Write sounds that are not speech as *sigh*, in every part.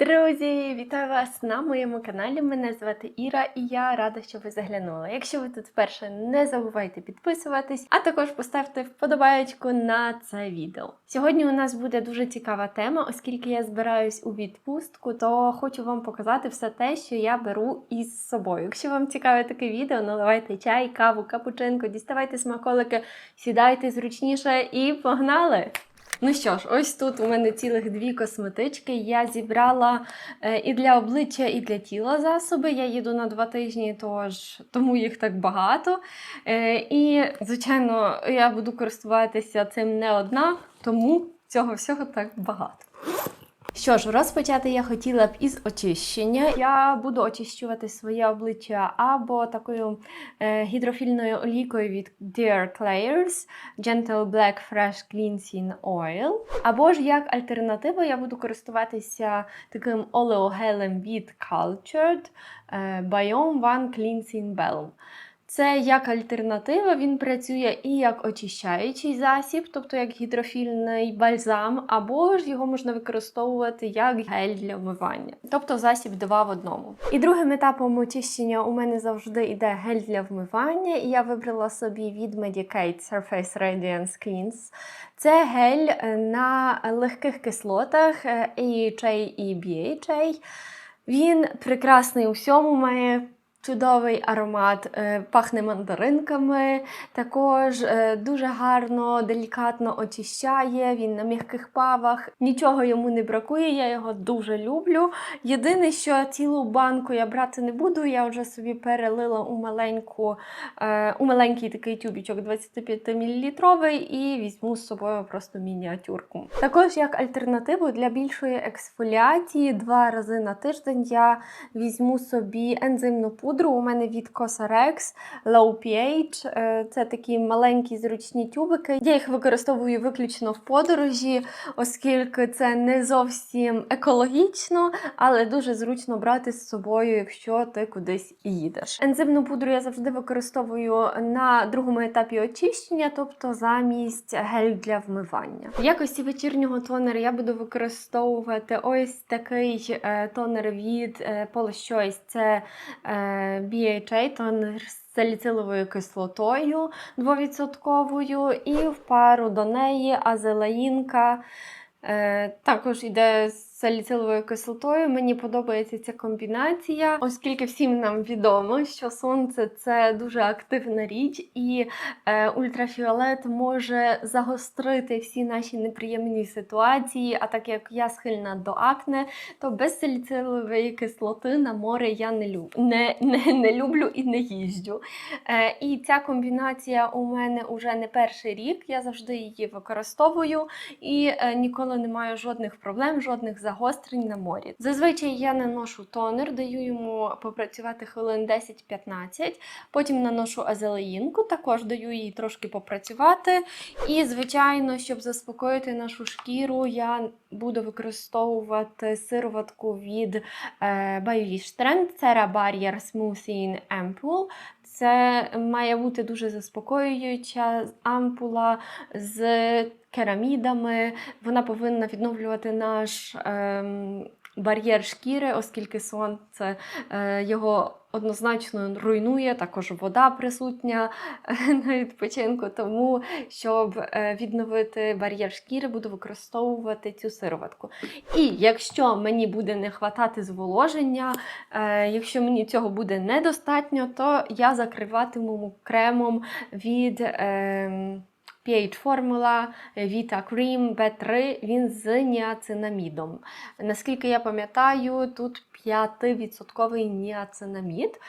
Друзі, вітаю вас на моєму каналі. Мене звати Іра і я рада, що ви заглянули. Якщо ви тут вперше, не забувайте підписуватись, а також поставте вподобаєчку на це відео. Сьогодні у нас буде дуже цікава тема, оскільки я збираюсь у відпустку, то хочу вам показати все те, що я беру із собою. Якщо вам цікаве таке відео, наливайте чай, каву, капучинку, діставайте смаколики, сідайте зручніше і погнали! Ну що ж, ось тут у мене цілих дві косметички. Я зібрала е, і для обличчя, і для тіла засоби. Я їду на два тижні, тож тому їх так багато. Е, і, звичайно, я буду користуватися цим не одна, тому цього всього так багато. Що ж, розпочати я хотіла б із очищення. Я буду очищувати своє обличчя або такою е, гідрофільною олійкою від Dear Clairs Gentle Black Fresh Cleansing Oil. Або ж як альтернатива, я буду користуватися таким олеогелем від Cultured е, Biome One Cleansing Balm. Це як альтернатива, він працює і як очищаючий засіб, тобто як гідрофільний бальзам, або ж його можна використовувати як гель для вмивання, тобто засіб два в одному. І другим етапом очищення у мене завжди йде гель для вмивання, і я вибрала собі від Medicate Surface Radiance Cleanse. Це гель е, на легких кислотах е, AHA і BHA. Він прекрасний у всьому, має Чудовий аромат, е, пахне мандаринками, також е, дуже гарно, делікатно очищає, він на м'яких павах. Нічого йому не бракує, я його дуже люблю. Єдине, що цілу банку я брати не буду, я вже собі перелила у маленьку, е, у маленький такий тюбічок 25 мл і візьму з собою просто мініатюрку. Також як альтернативу для більшої ексфоліації два рази на тиждень я візьму собі ензимну пудру. У мене від Cosrx Low pH. Е, Це такі маленькі зручні тюбики. Я їх використовую виключно в подорожі, оскільки це не зовсім екологічно, але дуже зручно брати з собою, якщо ти кудись їдеш. Ензимну пудру я завжди використовую на другому етапі очищення, тобто замість гель для вмивання. В якості вечірнього тонера я буду використовувати ось такий е, тонер від е, Polish Choice. Це BHA тонер з саліциловою кислотою 2%, і в пару до неї азелаїнка. Е, також йде з саліциловою кислотою. Мені подобається ця комбінація, оскільки всім нам відомо, що сонце це дуже активна річ, і е, ультрафіолет може загострити всі наші неприємні ситуації. А так як я схильна до акне, то без саліцилової кислоти на море я не люблю, не, не, не люблю і не їжджу. Е, і ця комбінація у мене вже не перший рік. Я завжди її використовую і е, ніколи не маю жодних проблем, жодних загострень на морі. Зазвичай я наношу тонер, даю йому попрацювати хвилин 10-15, потім наношу азелеїнку, також даю їй трошки попрацювати. І, звичайно, щоб заспокоїти нашу шкіру, я буду використовувати сироватку від е, Biolish Trend Cera Barrier Smoothing Ampoule. Це має бути дуже заспокоююча ампула з керамідами. Вона повинна відновлювати наш ем, бар'єр шкіри, оскільки сонце е, його однозначно руйнує, також вода присутня е, на відпочинку. Тому, щоб е, відновити бар'єр шкіри, буду використовувати цю сироватку. І якщо мені буде не хватати зволоження, якщо мені цього буде недостатньо, то я закриватиму кремом від. Е, pH формула Vita Cream B3, він з ніацинамідом. Наскільки я пам'ятаю, тут 5% ніацинамід.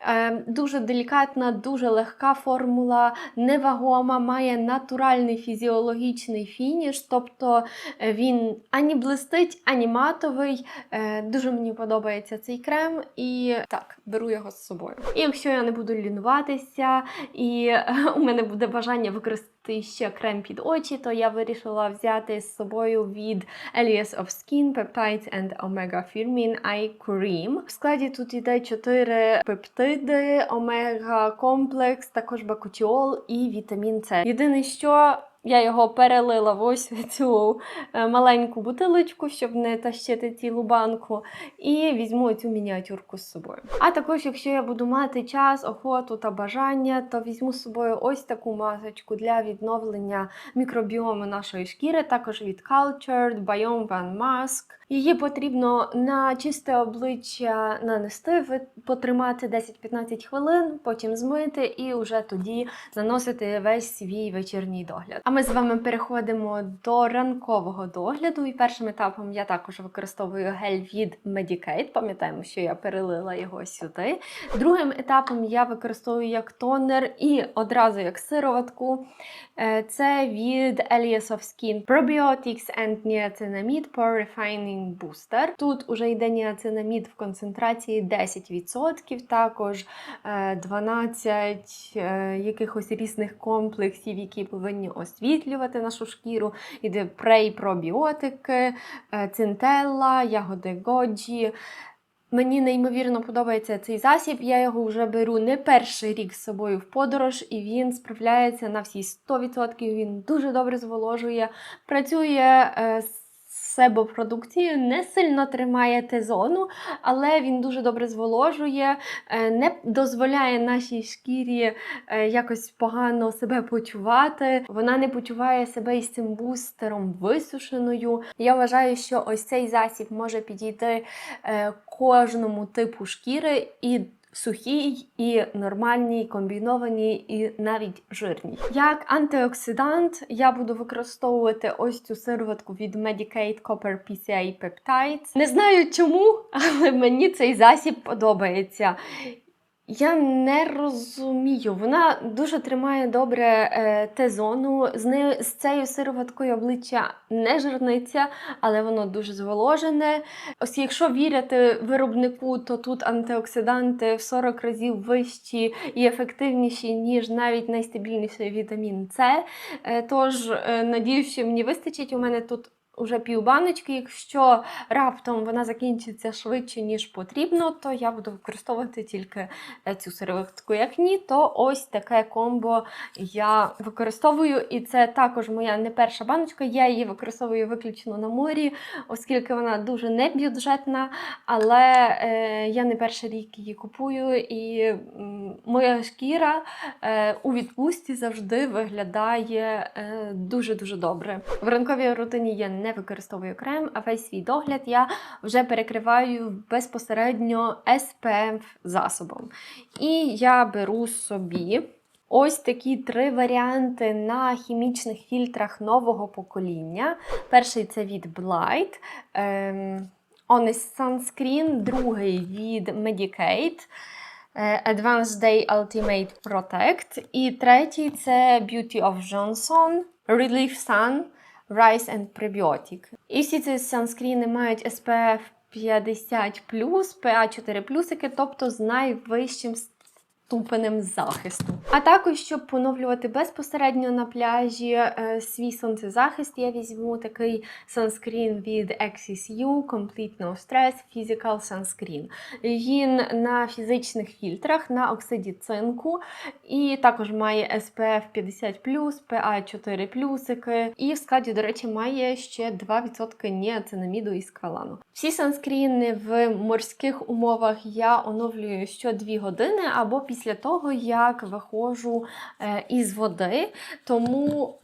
Е, Дуже делікатна, дуже легка формула, невагома, має натуральний фізіологічний фініш, тобто е, він ані блистить, ані матовий. Е, Дуже мені подобається цей крем, і так, беру його з собою. І якщо я не буду лінуватися, і е, *laughs* у мене буде бажання використати ще крем під очі, то я вирішила взяти з собою від Alias of Skin Peptides and Omega Firmin Eye Cream. В складі тут йде 4 пептиди, омега комплекс, також бакутіол і вітамін С. Єдине, що Я його перелила в ось *laughs* цю е, маленьку бутилочку, щоб не тащити цілу банку, і візьму цю мініатюрку з собою. А також, якщо я буду мати час, охоту та бажання, то візьму з собою ось таку масочку для відновлення мікробіому нашої шкіри, також від Cultured Biome One Mask. Її потрібно на чисте обличчя нанести, потримати 10-15 хвилин, потім змити і вже тоді наносити весь свій вечірній догляд. А ми з вами переходимо до ранкового догляду. І першим етапом я також використовую гель від Medicate. Пам'ятаємо, що я перелила його сюди. Другим етапом я використовую як тонер і одразу як сироватку. Е, Це від Elias of Skin Probiotics and Niacinamide Pore Refining Booster. Тут уже йде ніацинамід в концентрації 10%, також е, 12 е, якихось різних комплексів, які повинні освітлювати нашу шкіру. Іде прей пробіотики, е, цинтелла, ягоди годжі. Мені неймовірно подобається цей засіб. Я його вже беру не перший рік з собою в подорож, і він справляється на всі 100%. Він дуже добре зволожує, працює е, з себопродукцією, не сильно тримає тезону, але він дуже добре зволожує, е, не дозволяє нашій шкірі е, якось погано себе почувати. Вона не почуває себе із цим бустером висушеною. Я вважаю, що ось цей засіб може підійти е, кожному типу шкіри і. Сухій і нормальній, комбінованій і навіть жирній. Як антиоксидант я буду використовувати ось цю сироватку від Medicate Copper PCA Peptides. Не знаю чому, але мені цей засіб подобається. Я не розумію. Вона дуже тримає добре е, те-зону. З нею з цією сироваткою обличчя не жирниться, але воно дуже зволожене. Ось якщо вірити виробнику, то тут антиоксиданти в 40 разів вищі і ефективніші, ніж навіть найстабільніший вітамін С. Е, Тож, е, надіюсь, що мені вистачить. У мене тут уже півбаночки. Якщо раптом вона закінчиться швидше, ніж потрібно, то я буду використовувати тільки е, цю сироватку. Як ні, то ось таке комбо я використовую. І це також моя не перша баночка. Я її використовую виключно на морі, оскільки вона дуже небюджетна, але е, я не перший рік її купую, і моя шкіра е, у відпустці завжди виглядає е, дуже-дуже добре. В ранковій рутині я не використовую крем, а весь свій догляд я вже перекриваю безпосередньо SPF засобом. І я беру собі. Ось такі три варіанти на хімічних фільтрах нового покоління. Перший це від Blight, ем, Honest Sunscreen, другий від Medicate. Е, Advanced Day Ultimate Protect. І третій це Beauty of Johnson, Relief Sun, Rice and Prebiotic. І всі ці санскріни мають SPF 50 PA4 тобто з найвищим ступенем захисту. А також, щоб поновлювати безпосередньо на пляжі е, свій сонцезахист, я візьму такий санскрін від Axis U Complete No Stress Physical Sunscreen. Він на фізичних фільтрах, на оксиді цинку, і також має SPF 50 PA4 і в складі, до речі, має ще 2% ніацинаміду і сквалану. Всі санскріни в морських умовах я оновлюю що 2 години або після того, як виходжу е, із води, тому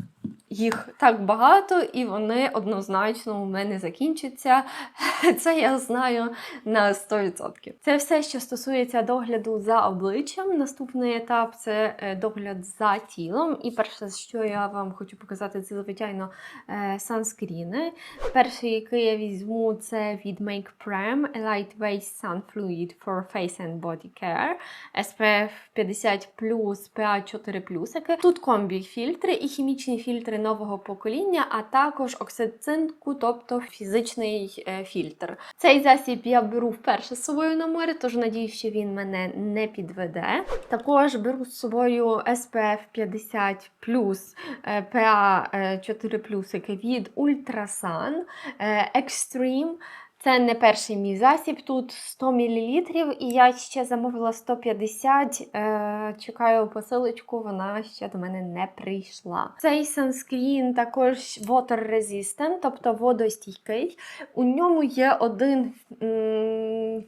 їх так багато, і вони однозначно у мене закінчаться. *laughs* Це я знаю на 100%. Це все, що стосується догляду за обличчям. Наступний етап це е, догляд за тілом. І перше, що я вам хочу показати, це звичайно е, санскріни. Перший, який я візьму, це від Make Prem A Lightweight Sun Fluid for Face and Body Care SPF 50 PA4 Тут комбі фільтри і хімічні фільтри нового покоління, а також оксид цинку, тобто фізичний е, фільтр. Цей засіб я беру вперше з собою на море, тож надію, що він мене не підведе. Також беру з собою SPF 50 PA4 від Ultrasun е, Extreme. Це не перший мій засіб, тут 100 мл, і я ще замовила 150. Е, чекаю посилочку, вона ще до мене не прийшла. Цей санскрін також water resistant, тобто водостійкий. У ньому є один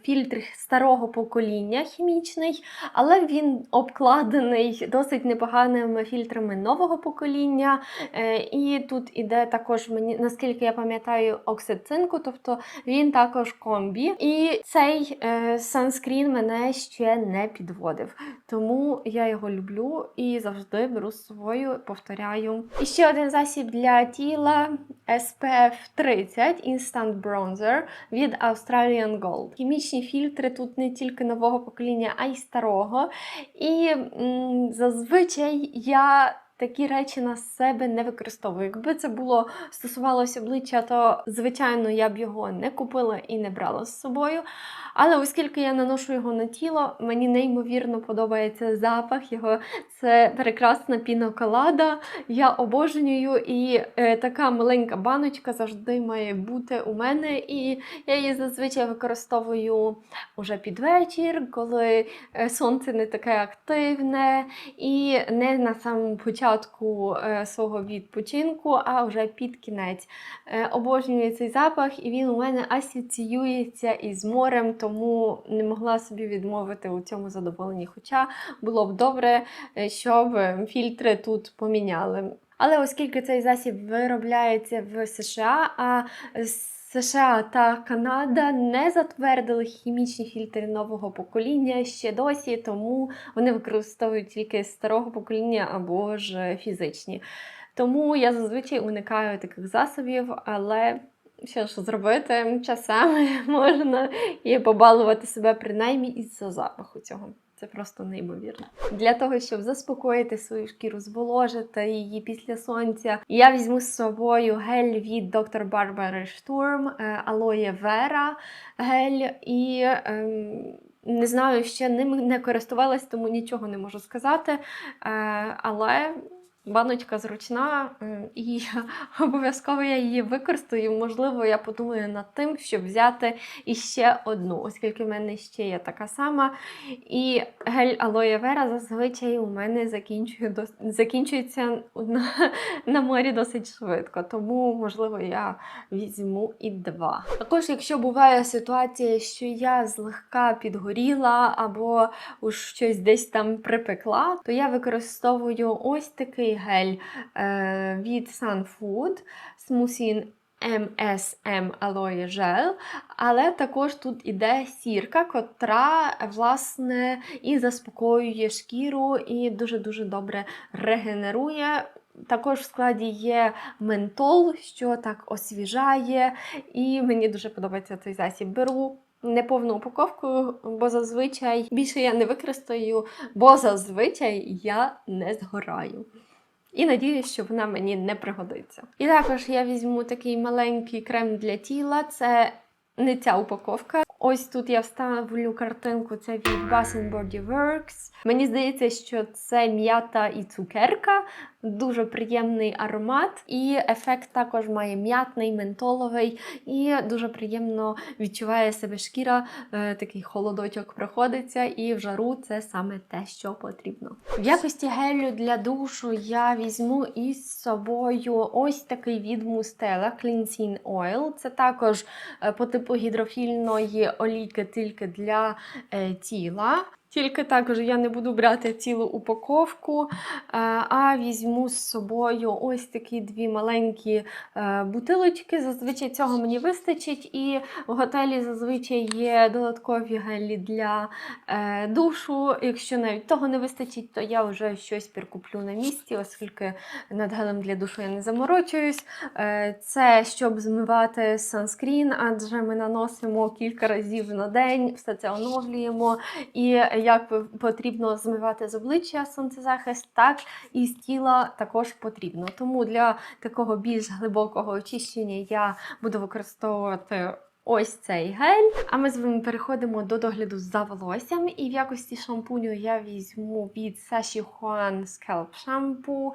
фільтр старого покоління хімічний, але він обкладений досить непоганими фільтрами нового покоління. Е, і тут іде також мені, наскільки я пам'ятаю, оксид цинку, тобто він також комбі. І цей е, санскрін мене ще не підводив. Тому я його люблю і завжди беру з собою, повторяю. І ще один засіб для тіла SPF 30 Instant Bronzer від Australian Gold. Хімічні фільтри тут не тільки нового покоління, а й старого. І м, зазвичай я. Такі речі на себе не використовую. Якби це було стосувалося обличчя, то звичайно я б його не купила і не брала з собою. Але оскільки я наношу його на тіло, мені неймовірно подобається запах його. Це прекрасна піноколада. Я обожнюю, і е, така маленька баночка завжди має бути у мене. І я її зазвичай використовую уже під вечір, коли е, сонце не таке активне, і не на самому початку е, свого відпочинку, а вже під кінець. Е, обожнюю цей запах, і він у мене асоціюється із морем, тому не могла собі відмовити у цьому задоволенні. Хоча було б добре, е, щоб фільтри тут поміняли. Але оскільки цей засіб виробляється в США, а США та Канада не затвердили хімічні фільтри нового покоління ще досі, тому вони використовують тільки старого покоління або ж фізичні. Тому я зазвичай уникаю таких засобів, але що ж зробити часами *laughs* можна і побалувати себе принаймні із-за запаху цього. Це просто неймовірно. Для того, щоб заспокоїти свою шкіру, зволожити її після сонця, я візьму з собою гель від Dr. Barbara Штурм, алоє Вера гель і. ем, не знаю, ще ним не користувалась, тому нічого не можу сказати. Е, але баночка зручна, і *laughs* обов'язково я її використаю. Можливо, я подумаю над тим, щоб взяти іще одну, оскільки в мене ще є така сама. І гель Aloe Vera зазвичай у мене закінчує, закінчується на, *laughs* на морі досить швидко, тому, можливо, я візьму і два. Також, якщо буває ситуація, що я злегка підгоріла або щось десь там припекла, то я використовую ось такий гель е, від SunFood Smoothing MSM Aloe Gel, але також тут іде сірка, котра власне і заспокоює шкіру, і дуже-дуже добре регенерує. Також в складі є ментол, що так освіжає, і мені дуже подобається цей засіб. Беру неповну упаковку, бо зазвичай більше я не використаю, бо зазвичай я не згораю. І надіюсь, що вона мені не пригодиться. І також я візьму такий маленький крем для тіла. Це не ця упаковка. Ось тут я вставлю картинку, це від Bath Body Works. Мені здається, що це м'ята і цукерка, дуже приємний аромат, і ефект також має м'ятний, ментоловий, і дуже приємно відчуває себе шкіра, е, такий холодочок проходиться, і в жару це саме те, що потрібно. В якості гелю для душу я візьму із собою ось такий від Mustela Cleansing Oil. Це також е, по типу гідрофільної олійки тільки для е, тіла. Тільки також я не буду брати цілу упаковку, е, а візьму з собою ось такі дві маленькі е, бутилочки. Зазвичай цього мені вистачить. І в готелі зазвичай є додаткові гелі для е, душу. Якщо навіть того не вистачить, то я вже щось перекуплю на місці, оскільки над гелем для душу я не заморочуюсь. Це щоб змивати санскрін, адже ми наносимо кілька разів на день, все це оновлюємо. І як потрібно змивати з обличчя сонцезахист, так і з тіла також потрібно. Тому для такого більш глибокого очищення я буду використовувати ось цей гель. А ми з вами переходимо до догляду за волоссям. І в якості шампуню я візьму від Sashi Juan Scalp Shampoo.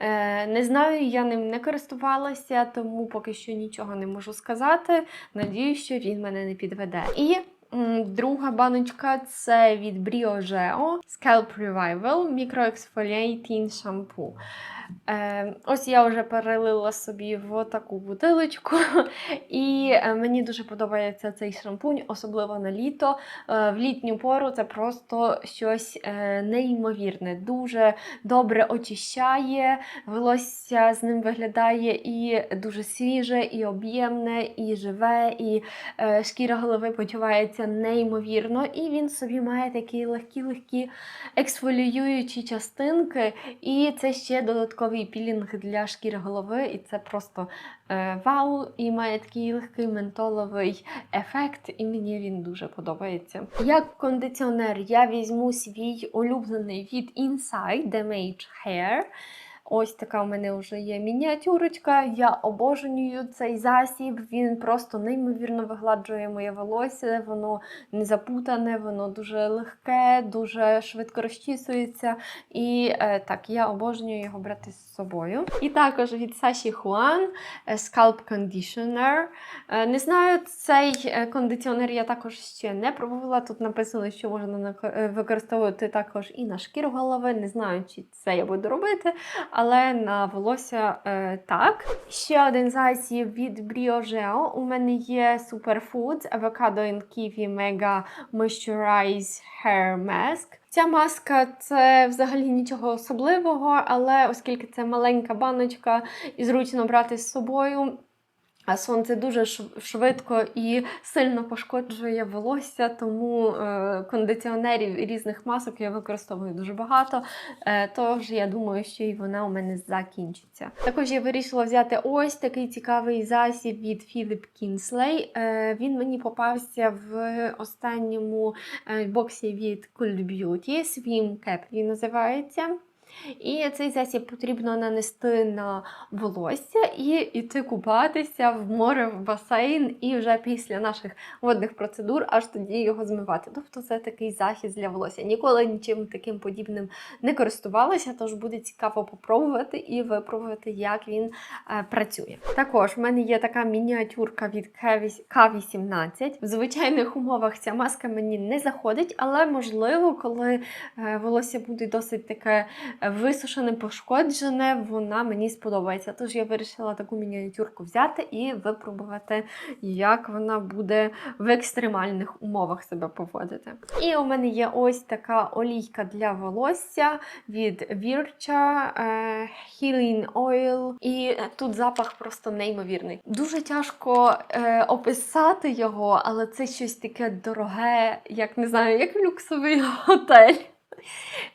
Е, не знаю, я ним не користувалася, тому поки що нічого не можу сказати. Надіюсь, що він мене не підведе. І друга баночка це від Brio Geo Scalp Revival Microexfoliating Shampoo. Е, ось я вже перелила собі в таку бутилочку, і е, мені дуже подобається цей шампунь, особливо на літо. Е, в літню пору це просто щось е, неймовірне, дуже добре очищає, волосся з ним виглядає і дуже свіже, і об'ємне, і живе, і е, шкіра голови почувається неймовірно. І він собі має такі легкі-легкі ексфоліюючі частинки, і це ще додатковий пілінг для шкіри голови, і це просто е, вау, і має такий легкий ментоловий ефект, і мені він дуже подобається. Як кондиціонер я візьму свій улюблений від Inside Damage Hair. Ось така в мене вже є мініатюрочка. Я обожнюю цей засіб. Він просто неймовірно вигладжує моє волосся, воно не запутане, воно дуже легке, дуже швидко розчісується. І е, так, я обожнюю його брати з собою. І також від Саші Хуан е, Scalp Conditioner. Е, не знаю, цей кондиціонер я також ще не пробувала. Тут написано, що можна використовувати також і на шкіру голови. Не знаю, чи це я буду робити, але на волосся е, так. Ще один засіб від Briogeo. У мене є Superfoods Avocado and Kiwi Mega Moisturize Hair Mask. Ця маска це взагалі нічого особливого, але оскільки це маленька баночка і зручно брати з собою. А сонце дуже швидко і сильно пошкоджує волосся, тому е, кондиціонерів і різних масок я використовую дуже багато. Е, тож я думаю, що і вона у мене закінчиться. Також я вирішила взяти ось такий цікавий засіб від Kinsley. Е, він мені попався в останньому е, боксі від Cool Beauty. Swim Cap він називається. І цей засіб потрібно нанести на волосся і йти купатися в море, в басейн, і вже після наших водних процедур аж тоді його змивати. Тобто це такий захист для волосся. Ніколи нічим таким подібним не користувалася, тож буде цікаво попробувати і випробувати, як він е, працює. Також в мене є така мініатюрка від К18. В звичайних умовах ця маска мені не заходить, але можливо, коли е, волосся буде досить таке висушене, пошкоджене, вона мені сподобається. Тож я вирішила таку мініатюрку взяти і випробувати, як вона буде в екстремальних умовах себе поводити. І у мене є ось така олійка для волосся від Vircha е, Healing Oil. І тут запах просто неймовірний. Дуже тяжко е, описати його, але це щось таке дороге, як не знаю, як люксовий готель.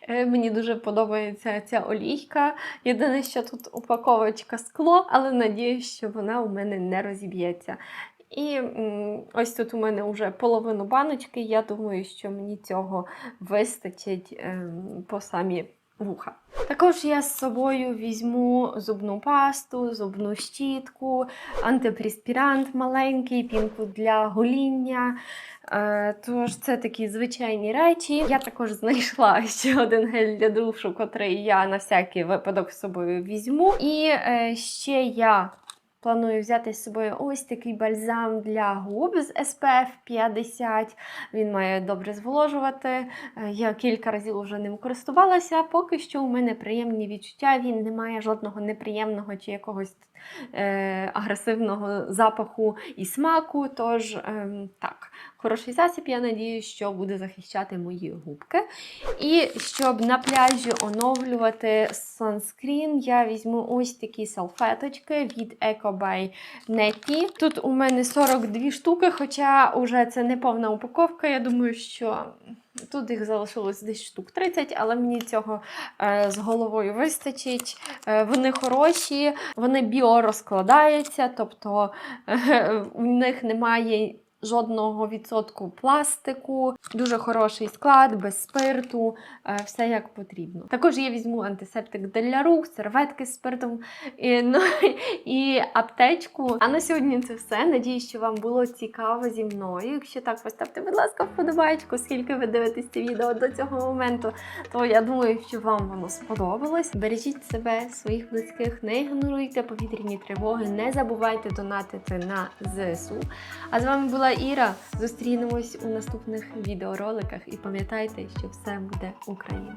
Е, Мені дуже подобається ця олійка. Єдине, що тут упаковочка скло, але надіюсь, що вона у мене не розіб'ється. І ось тут у мене вже половину баночки. Я думаю, що мені цього вистачить ем, по самі вуха. Також я з собою візьму зубну пасту, зубну щітку, антипреспірант маленький, пінку для гоління. Е, Тож це такі звичайні речі. Я також знайшла *laughs* ще один гель для душу, котрий я на всякий випадок з собою візьму. І е, ще я планую взяти з собою ось такий бальзам для губ з SPF 50. Він має добре зволожувати. Е, Я кілька разів вже ним користувалася. Поки що у мене приємні відчуття. Він не має жодного неприємного чи якогось агресивного запаху і смаку. Тож, ем, так, хороший засіб, я надію, що буде захищати мої губки. І щоб на пляжі оновлювати санскрін, я візьму ось такі салфеточки від Eco by Netty. Тут у мене 42 штуки, хоча вже це не повна упаковка. Я думаю, що. Тут їх залишилось десь штук 30, але мені цього е, з головою вистачить. Е, вони хороші, вони біорозкладаються, тобто *laughs* е, у них немає жодного відсотку пластику, дуже хороший склад, без спирту, е, все як потрібно. Також я візьму антисептик для рук, серветки з спиртом і, *laughs* ну, і аптечку. А на сьогодні це все. Надіюсь, що вам було цікаво зі мною. Якщо так, поставте, будь ласка, вподобайку, оскільки ви дивитесь це відео до цього моменту, то я думаю, що вам воно сподобалось. Бережіть себе, своїх близьких, не ігноруйте повітряні тривоги, не забувайте донатити на ЗСУ. А з вами була Іра. Зустрінемось у наступних відеороликах і пам'ятайте, що все буде Україна.